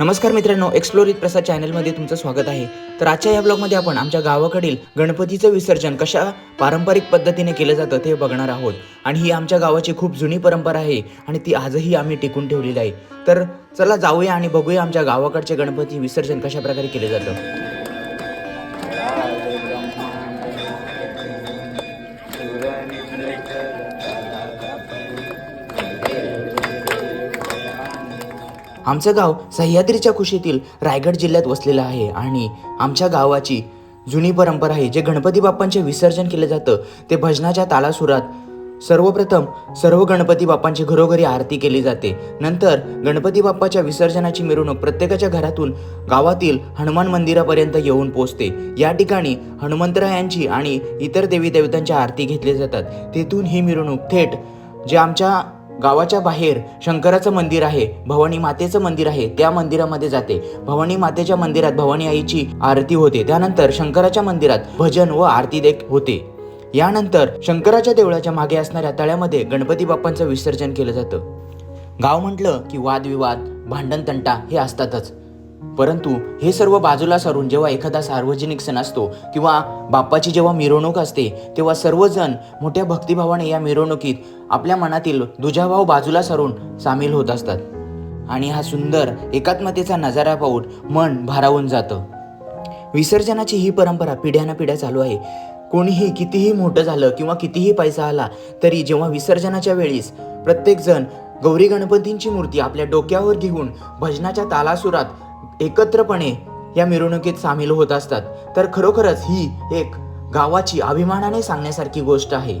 नमस्कार मित्रांनो एक्सप्लोरित प्रसाद चॅनलमध्ये तुमचं स्वागत आहे. तर आजच्या या ब्लॉगमध्ये आपण आमच्या गावाकडील गणपतीचं विसर्जन कशा पारंपरिक पद्धतीने केलं जातं ते बघणार आहोत. आणि ही आमच्या गावाची खूप जुनी परंपरा आहे आणि ती आजही आम्ही टिकून ठेवलेली आहे. तर चला जाऊया आणि बघूया आमच्या गावाकडचे गणपती विसर्जन कशा प्रकारे केले जातं. आमचं गाव सह्याद्रीच्या कुशीतील रायगड जिल्ह्यात वसलेलं आहे आणि आमच्या गावाची जुनी परंपरा आहे. जे गणपती बाप्पांचे विसर्जन केलं जातं ते भजनाच्या तालासुरात सर्वप्रथम सर्व गणपती बाप्पांची घरोघरी आरती केली जाते. नंतर गणपती बाप्पाच्या विसर्जनाची मिरवणूक प्रत्येकाच्या घरातून गावातील हनुमान मंदिरापर्यंत येऊन पोचते या ठिकाणी हनुमंतरायांची आणि इतर देवी देवतांच्या आरती घेतली जातात. तेथून ही मिरवणूक थेट जे आमच्या गावाच्या बाहेर शंकराचं मंदिर आहे भवानी मातेचं मंदिर आहे त्या मंदिरामध्ये जाते. भवानी मातेच्या मंदिरात भवानी आईची आरती होते. त्यानंतर शंकराच्या मंदिरात भजन व आरती देख होते. यानंतर शंकराच्या देवळाच्या मागे असणाऱ्या तळ्यामध्ये गणपती बाप्पांचं विसर्जन केलं जातं. गाव म्हटलं की वादविवाद भांडणतंटा हे असतातच. परंतु हे सर्व बाजूला सारून जेव्हा एखादा सार्वजनिक सण असतो किंवा बाप्पाची जेव्हा मिरवणूक असते तेव्हा सर्वजण मोठ्या भक्तिभावाने या मिरवणुकीत आपल्या मनातील दुजाभाव बाजूला सारून सामील होत असतात. आणि हा सुंदर एकात्मतेचा नजारा पाहून मन भारावून जातं. विसर्जनाची ही परंपरा पिढ्यानपिढ्या चालू आहे. कोणीही कितीही मोठं झालं किंवा कितीही पैसा आला तरी जेव्हा विसर्जनाच्या वेळीस प्रत्येकजण गौरी गणपतींची मूर्ती आपल्या डोक्यावर घेऊन भजनाच्या तालासुरात एकत्रपणे या मिरवणुकीत सामील होत असतात. तर खरोखरच ही एक गावाची अभिमानाने सांगण्यासारखी गोष्ट आहे.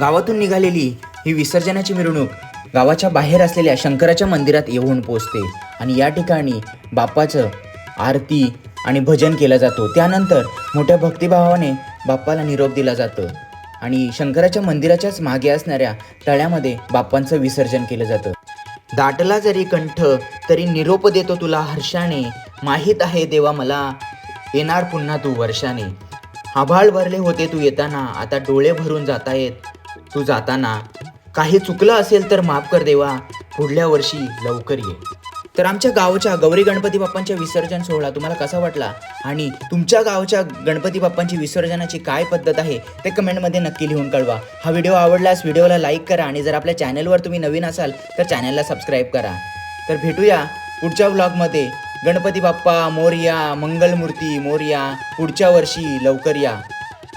गावातून निघालेली ही विसर्जनाची मिरवणूक गावाच्या बाहेर असलेल्या शंकराच्या मंदिरात येऊन पोचते. आणि या ठिकाणी बाप्पाचं आरती आणि भजन केलं जातो. त्यानंतर मोठ्या भक्तिभावाने बाप्पाला निरोप दिला जातं. आणि शंकराच्या मंदिराच्याच मागे असणाऱ्या तळ्यामध्ये बाप्पांचं विसर्जन केलं जातं. दाटला जरी कंठ तरी निरोप देतो तुला हर्षाने. माहीत आहे देवा मला येणार पुन्हा तू वर्षाने. आभाळ भरले होते तू येताना आता डोळे भरून जातायत. तू जाताना काही चुकलं असेल तर माफ कर देवा. पुढल्या वर्षी लवकर ये. तर आमच्या गावच्या गौरी गणपती बाप्पांच्या विसर्जन सोहळा तुम्हाला कसा वाटला? आणि तुमच्या गावच्या गणपती बाप्पांची विसर्जनाची काय पद्धत आहे? ते कमेंटमध्ये नक्की लिहून कळवा. हा व्हिडिओ आवडल्यास व्हिडिओला लाईक करा आणि जर आपल्या चॅनलवर तुम्ही नवीन असाल तर चॅनलला सबस्क्राईब करा. तर भेटूया पुढच्या व्लॉगमध्ये. गणपती बाप्पा मोरया मंगलमूर्ती मोरया पुढच्या वर्षी लवकर या.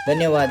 धन्यवाद.